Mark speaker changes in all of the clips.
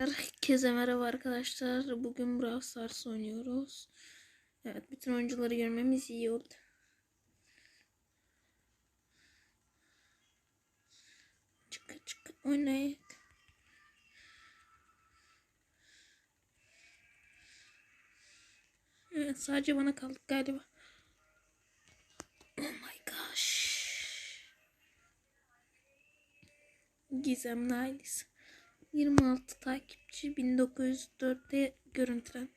Speaker 1: Herkese merhaba arkadaşlar. Bugün Brawl Stars oynuyoruz. Evet, bütün oyuncuları görmemiz iyi oldu. Çık çık oynayın. Evet, sadece bana kaldık galiba. Oh my gosh. Gizemli ailesi. 26 takipçi 1904'te görüntülen.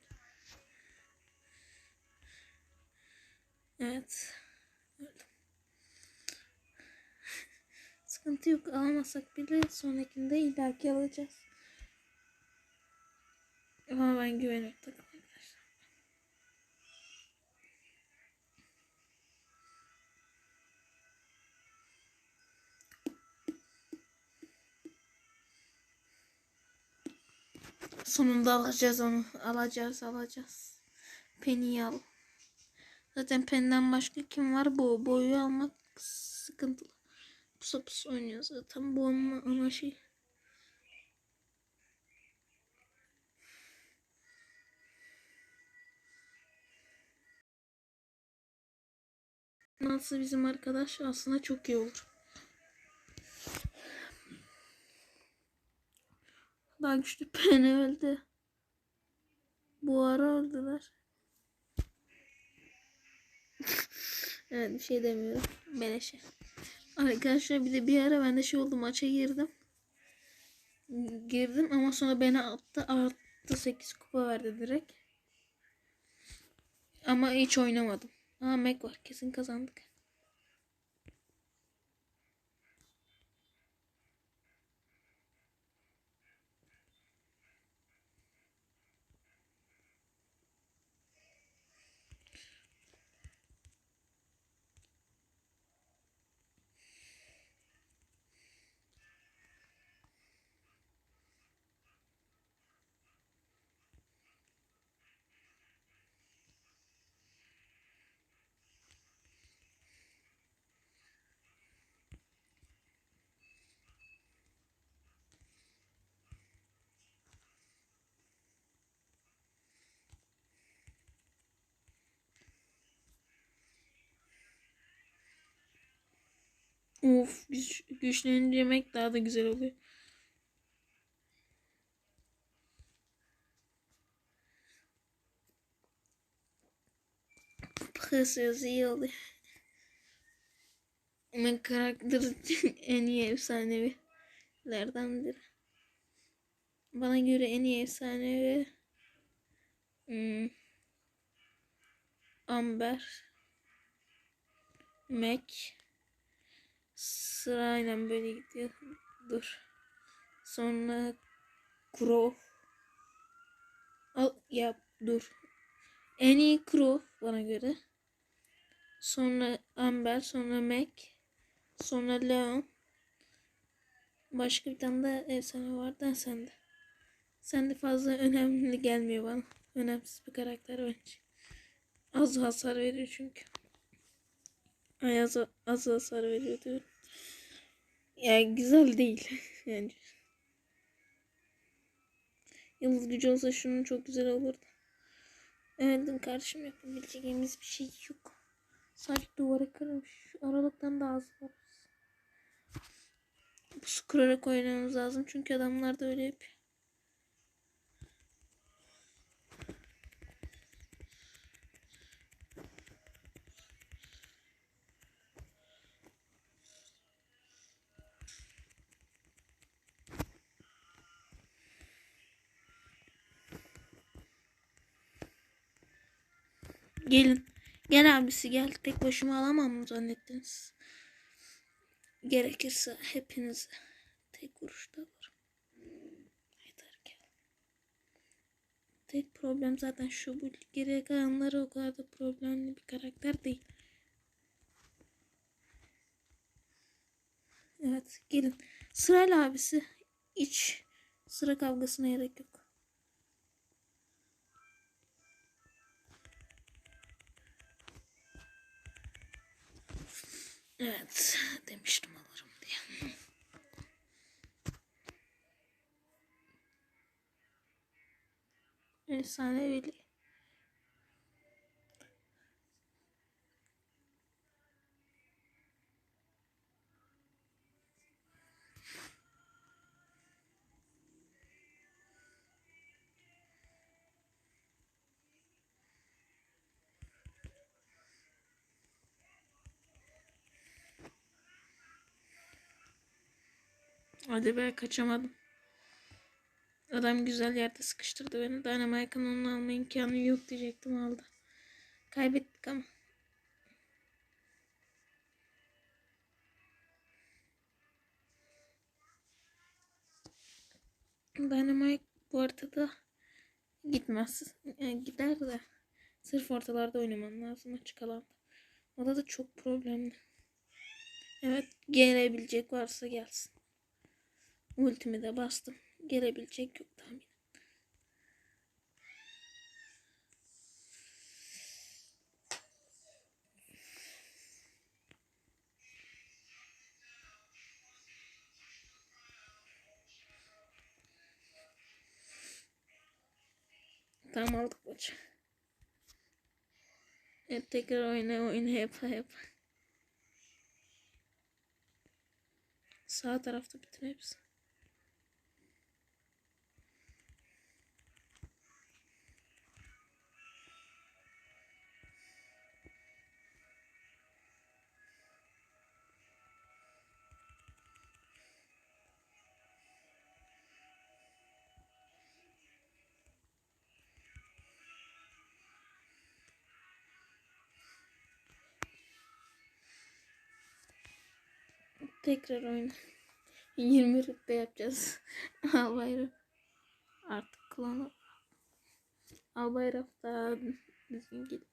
Speaker 1: Evet. Sıkıntı yok. Alamazsak bile sonrakinde illaki alacağız. Ama ben güveniyorum takım Sonunda alacağız onu. Alacağız alacağız. Penny'i al. Zaten Penny'den başka kim var? Bu boyu almak sıkıntılı. Pusa pusa oynuyor zaten. Bu onun ana şey. Nasıl bizim arkadaş aslında çok iyi olur. Daha güçlü Penny öldü. Bu ara öldüler. evet bir şey demiyorum. Beleşe. Arkadaşlar bir de bir ara ben de şey oldu maça girdim. Girdim ama sonra beni attı. Arttı 8 kupa verdi direkt. Ama hiç oynamadım. Aa Mac var kesin kazandık. Of güç, güçlenince yemek daha da güzel oluyor. Hırsız iyi oluyor. Ama karakteri en iyi efsanevilerdendir. Bana göre en iyi efsanevi hmm, Amber Mac Sırayla böyle gidiyor. Dur. Sonra Crow. Al yap dur. En iyi Crow bana göre. Sonra Amber, sonra Mac, sonra Leon. Başka bir tane de efsane vardı sende. Sen de fazla önemli gelmiyor bana. Önemsiz bir karakter bence. Az hasar veriyor çünkü. Ay az, az hasar veriyor diyorum. Yani güzel değil. yani. Yıldız gücü olsa şunun çok güzel olurdu. Evet kardeşim yapabileceğimiz bir şey yok. Sadece duvara kırmış. Şu aralıktan da az var. Bu kırarak oynamamız lazım. Çünkü adamlar da öyle yapıyor. Gelin. Gel abisi gel. Tek başıma alamam mı zannettiniz? Gerekirse hepiniz tek vuruşta alırım. Yeter gel. Tek problem zaten şu bu geriye kalanları o kadar da problemli bir karakter değil. Evet gelin. Sırayla abisi. Hiç sıra kavgasına gerek yok. Evet demiştim alırım diye. Efsanevi Hadi be kaçamadım. Adam güzel yerde sıkıştırdı beni. Dynamite'ın onu alma imkanı yok diyecektim aldı. Kaybettik ama. Dynamite bu haritada gitmez. Yani gider de sırf ortalarda oynaman lazım açık alanda. O da, da çok problemli. Evet gelebilecek varsa gelsin. Ultimi de bastım. Gelebilecek yok tahmin. Tamam aldık maçı. Evet tekrar oyna oyna yapa yapa. Sağ tarafta bütün hepsi. Tekrar oyna. 20 rütbe yapacağız. Albayrak. Artık klanı. Albayrak daha düzgün git.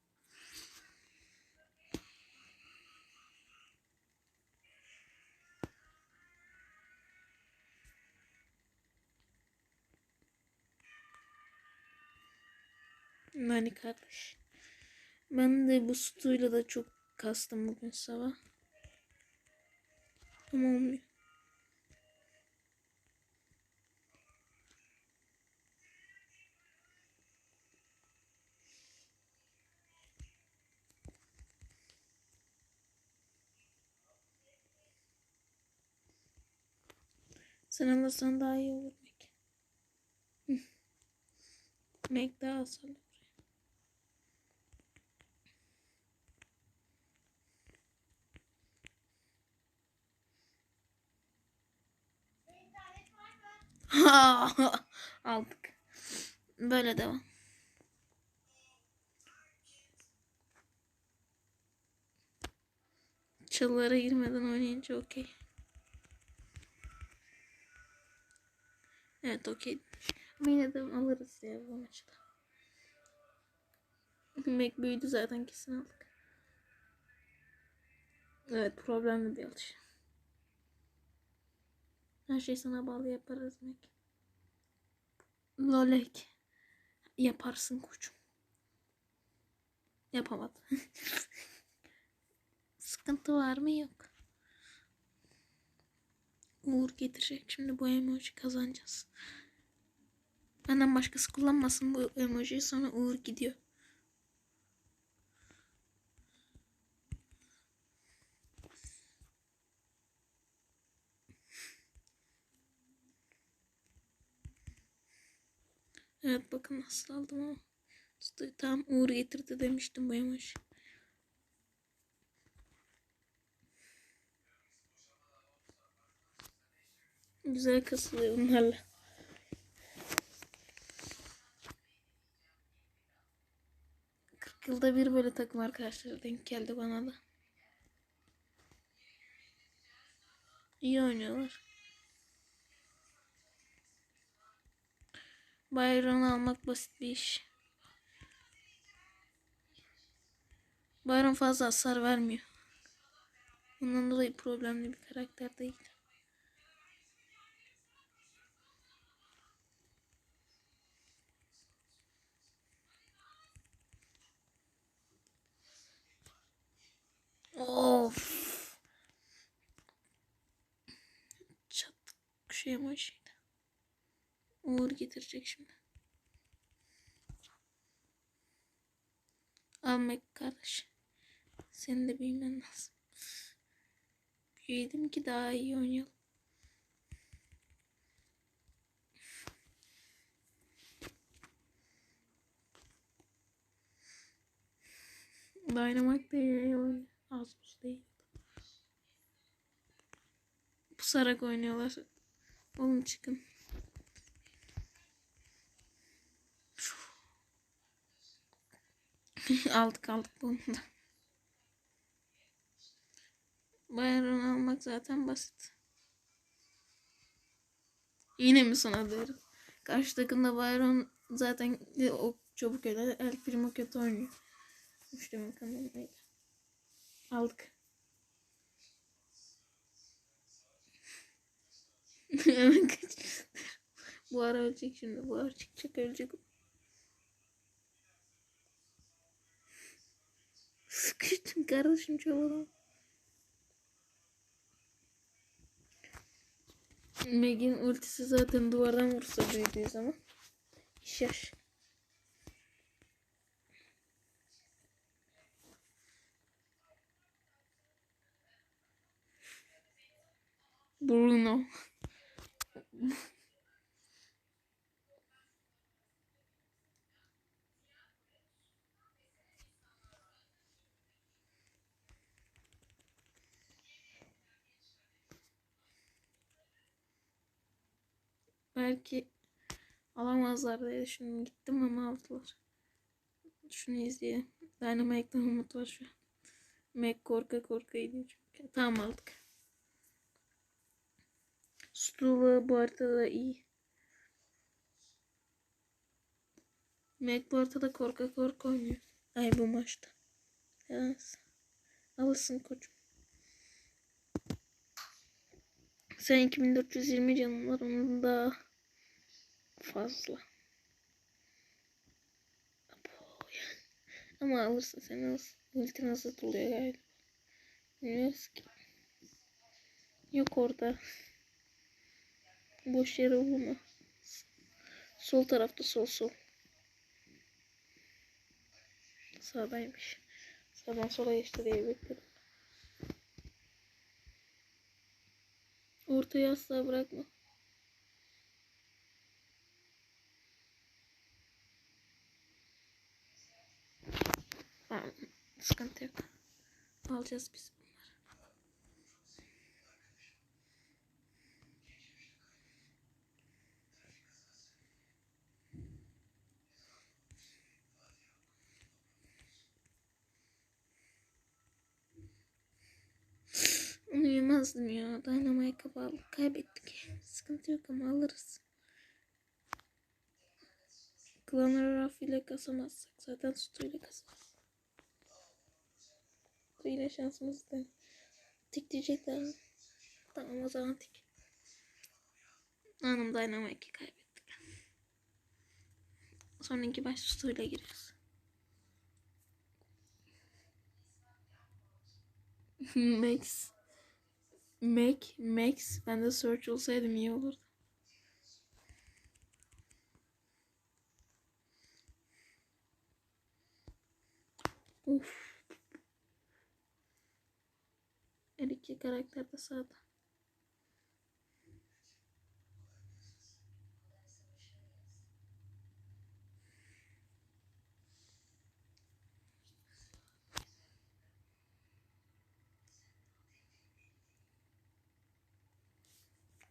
Speaker 1: Nani kardeş. Ben de bu stuyla da çok kastım bugün sabah. Ama olmuyor. Sen alırsan daha iyi olur Mac. Mac daha hasarlı. Aldık. Böyle devam. Çalılara girmeden oynayınca okey. Evet okey. Ama yine de alırız ya bu maçı da. Mac büyüdü zaten kesin aldık. Evet problemli bir alış. Her şey sana bağlı yaparız Mac. Lolek. Yaparsın koçum. Yapamadım. Sıkıntı var mı? Yok. Uğur getirecek. Şimdi bu emoji kazanacağız. Benden başkası kullanmasın bu emojiyi sonra Uğur gidiyor. Evet bakın nasıl aldım ama. İşte tam Uğur getirdi demiştim bu emoji. Güzel kasılıyor bunlarla. Kırk yılda bir böyle takım arkadaşları denk geldi bana da. İyi oynuyorlar. Byron'u almak basit bir iş. Byron fazla hasar vermiyor. Bundan dolayı problemli bir karakter değil. Of. Çat şu emojiydi. Uğur getirecek şimdi. Almak kardeş. Senin de büyümen lazım. Büyüyelim ki daha iyi oynayalım. Dynamite de iyi oynuyor. Az buz değil. Pusarak oynuyorlar. Oğlum çıkın. aldık aldık bunu da. Bayron almak zaten basit. Yine mi sana derim? Karşı takımda Bayron zaten o çabuk öyle. El Primo kötü oynuyor. Müştemi kanalındaydı. Aldık. Bu ara ölecek şimdi. Bu ara çıkacak ölecek. Sıkıştım kardeşim çabalama. Meg'in ultisi zaten duvardan vursa büyüdüğü zaman. İş yaş. Bruno. Belki alamazlar diye düşündüm. Gittim ama aldılar. Şunu izleyelim. Dynamite'den umut var şu an. Mac korka korka gidiyor çünkü. Tamam aldık. Stula bu haritada iyi. Mac bu haritada korka korka oynuyor. Ay bu maçta. Evet. Alırsın koçum. Sen 2420 canın var onun da fazla. Ama alırsın sen alırsın. Ulti nasıl tutuluyor galiba. Bilmiyoruz ki. Yok orada. Boş yere vurma. Sol tarafta sol sol. Sağdaymış. Sağdan sola geçti diye bekledim. Ortaya asla bırakma. Tamam. Sıkıntı yok. Alacağız biz bunları. Onu yemezdim ya. Dynamite bağlı. Kaybettik. Sıkıntı yok ama alırız. Klanları Raf ile kasamazsak zaten Stu ile kasarız. İle şansımız da. Tik diyecekler? Tamam o zaman tik. Anım Dynamite'i kaybettik. Sonraki baş Stu ile giriyoruz. Max. Mac, Max. Ben de search olsaydım iyi olurdu. Uf. Her iki karakter de sağda.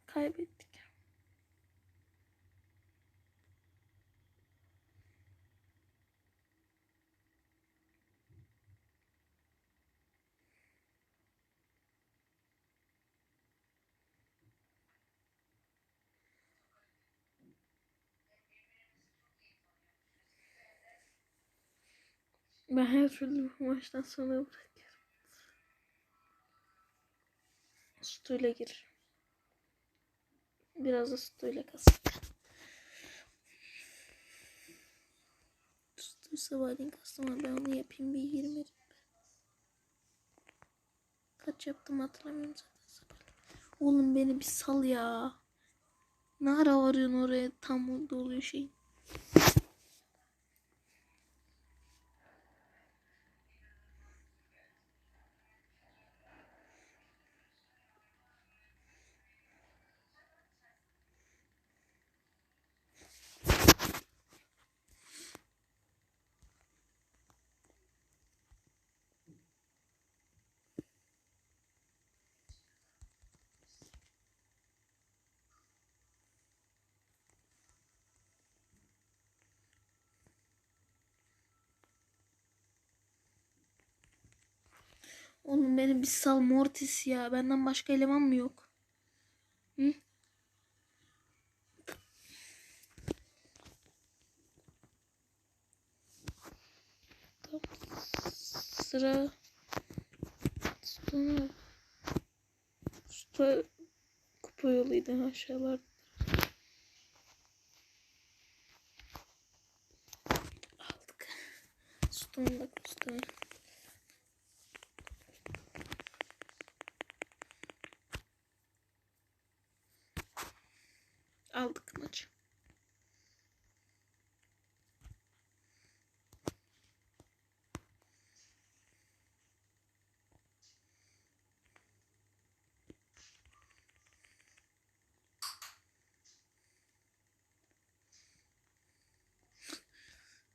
Speaker 1: Kaybettik. Ben her türlü bu maçtan sonra bırakıyorum. Stuyla gir. Biraz da stuyla kasık. Stuyu sabahleyin kastım ben onu yapayım bir 20 Kaç yaptım hatırlamıyorum zaten sabahleyin. Oğlum beni bir sal ya. Ne ara varıyorsun oraya tam doluyor şey. Oğlum benim bir sal Mortis ya. Benden başka eleman mı yok? Hı? Sıra Sonra Usta kupa yoluydu aşağılarda. Aldık. Stone da Aldık maçı.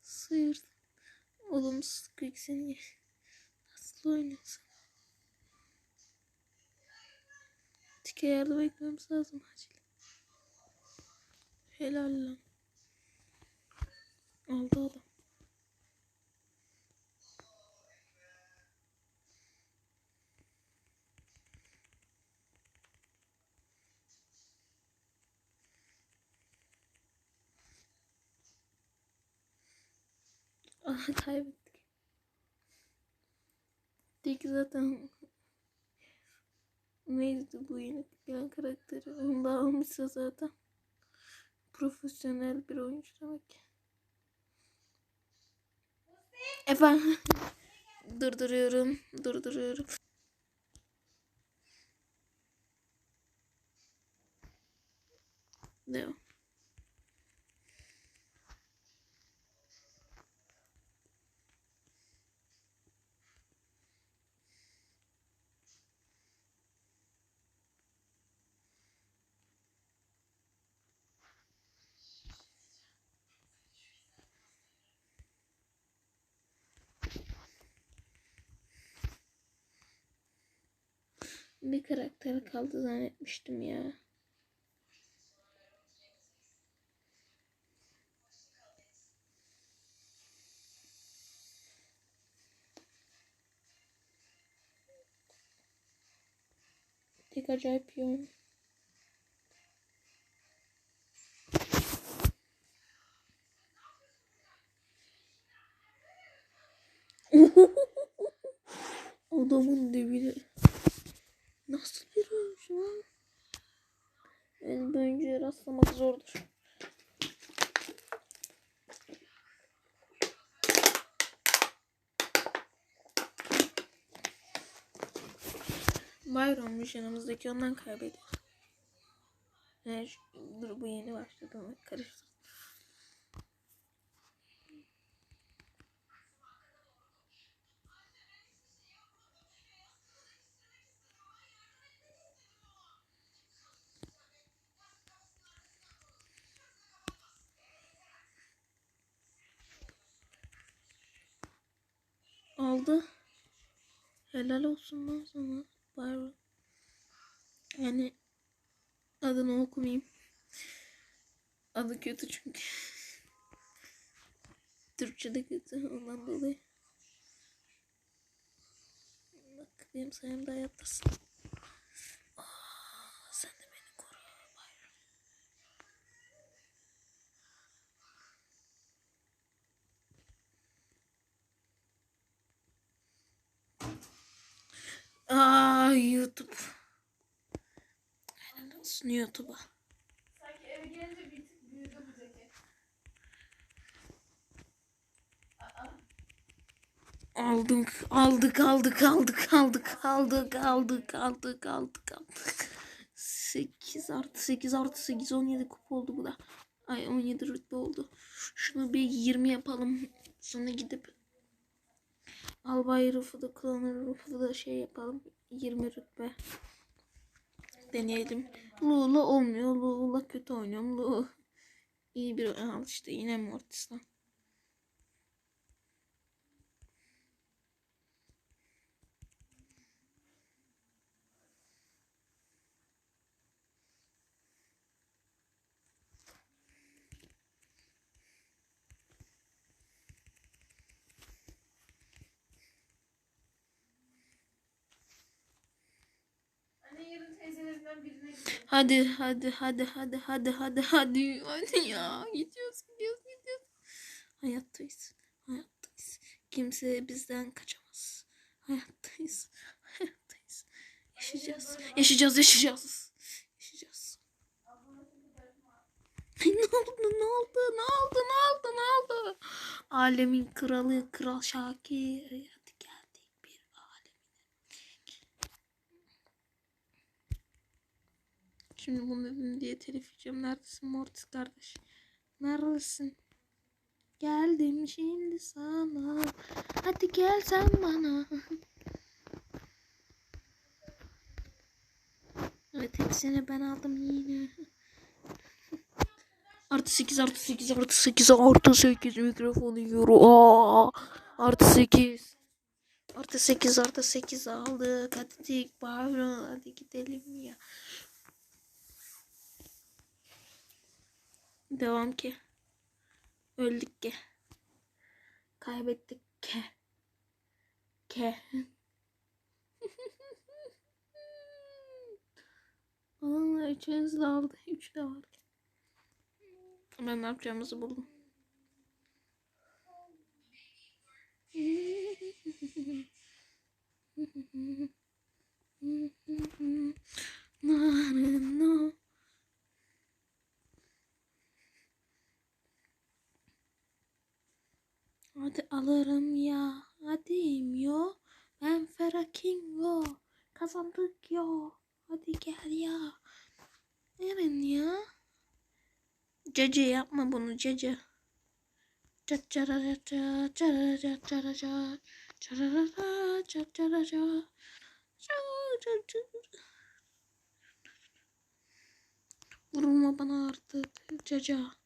Speaker 1: Sıyır. Olumsuz quick seni. Nasıl oynuyorsun? Tike yardım etmemiz lazım acil. Helal lan. Aldı adam. Aha kaybettik. Dik zaten neydi bu yeni gelen karakteri onu da almışsa zaten profesyonel bir oyuncu demek. Efendim durduruyorum durduruyorum. Devam. Bir karakter kaldı zannetmiştim ya. Tek acayip iyi oyun. Adamın dibine. Nasıl bir oyuncu lan? Yani oyuncuya rastlamak zordur. Byron'muş yanımızdaki ondan kaybediyor. Şu- dur bu yeni başladı ama karıştı. Aldı. Helal olsun lan sana Byron. Yani adını okumayayım. Adı kötü çünkü. Türkçe'de kötü ondan dolayı. Bak benim sayemde hayattasın. Aa, sen de beni koru Byron. Aa YouTube. Helal olsun YouTube'a.
Speaker 2: Sanki eve gelince bir tık büyüdü bu ceket. Aa,
Speaker 1: Aldık, aldık, aldık, aldık, aldık, aldık, aldık, aldık, aldık, aldık. 8 artı 8 artı 8 17 kupa oldu bu da. Ay 17 rütbe oldu. Şunu bir 20 yapalım. Sonra gidip Albay Rıfı'da Klanır Rıfı'da şey yapalım. 20 rütbe. Deneyelim. Lula olmuyor. Lula kötü oynuyorum. Lula iyi bir al işte yine Mortis'ten.
Speaker 2: Birine.
Speaker 1: Hadi hadi hadi hadi hadi hadi hadi hadi ya gidiyoruz gidiyoruz gidiyoruz. Hayattayız hayattayız. Kimse bizden kaçamaz. Hayattayız hayattayız. Yaşayacağız yaşayacağız yaşayacağız. Yaşayacağız. Ay, ne oldu ne oldu ne oldu ne oldu ne oldu? Alemin kralı kral Şakir. Hadi geldik bir alemin. Şimdi bunu dedim diye telif yiyeceğim. Neredesin Mortis kardeş? Neredesin? Geldim şimdi sana. Hadi gel sen bana. Evet hepsini ben aldım yine. Artı 8 artı 8 artı 8 artı 8 mikrofonu yiyorum. Aa, artı 8. Artı 8 artı 8 aldık. Hadi dik pardon hadi gidelim ya. Devam ki. Öldük ki. Kaybettik ki. Ke. Aa, üçünüz de aldı. Üç de var. Ben ne yapacağımızı buldum. No. Hadi alırım ya. Hadi yo. Ben Ferah Kingo. Kazandık yo. Hadi gel ya. Eren ya. Cece yapma bunu Cece. Cat carara cat carara cat carara cat carara cat carara cat. Vurma bana artık Caca.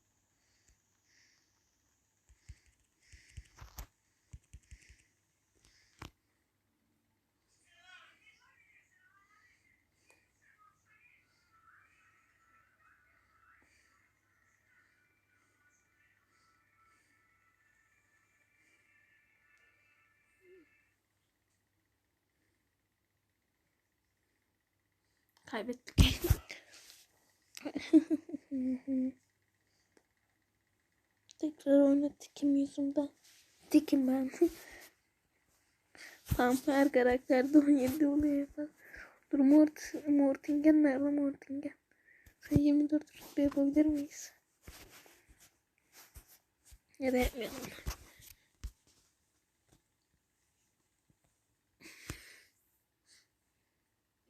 Speaker 1: Kaybettik. Tekrar oyna tikim yüzümden. Tikim ben. Tamam her karakterde 17 oluyor yapar. Dur Mort, Mortingen nerede Mortingen? Sen 24 rütbe yapabilir miyiz? Ya da yapmayalım.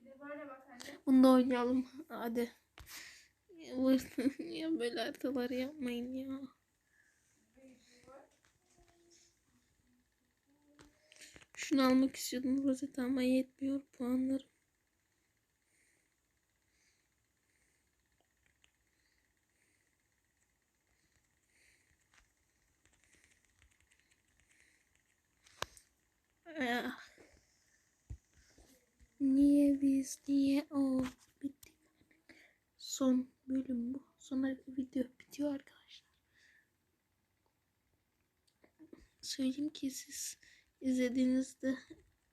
Speaker 2: Bir de böyle bak anne.
Speaker 1: Bunu da oynayalım. Hadi. Ya, böyle haritaları yapmayın ya. Şunu almak istiyordum rozet ama yetmiyor puanlarım. Ah. Niye biz niye o bitti. Son bölüm bu. Sonra video bitiyor arkadaşlar. Söyleyeyim ki siz izlediğinizde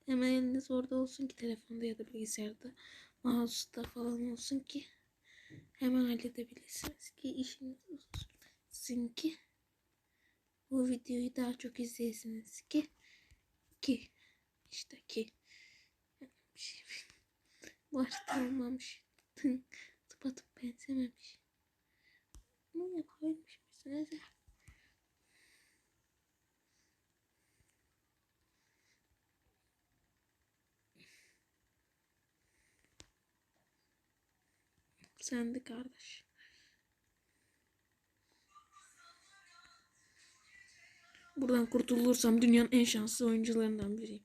Speaker 1: hemen eliniz orada olsun ki telefonda ya da bilgisayarda mouse'da falan olsun ki hemen halledebilirsiniz ki işiniz olsun ki bu videoyu daha çok izleyesiniz ki ki işte ki bu harita olmamış tıpatıp benzememiş bunu yapabilmiş misiniz ya? Sen de kardeş. Buradan kurtulursam dünyanın en şanslı oyuncularından biriyim.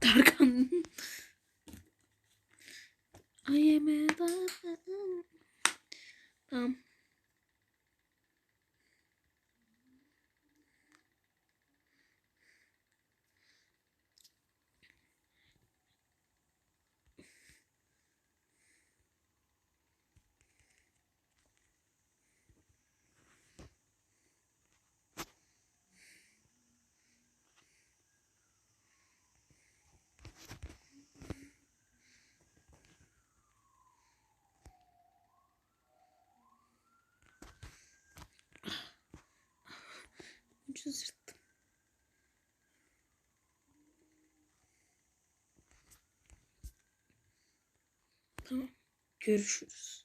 Speaker 1: Tarkan. I am a Tamam. Ucuz yırttım. Tamam. Görüşürüz.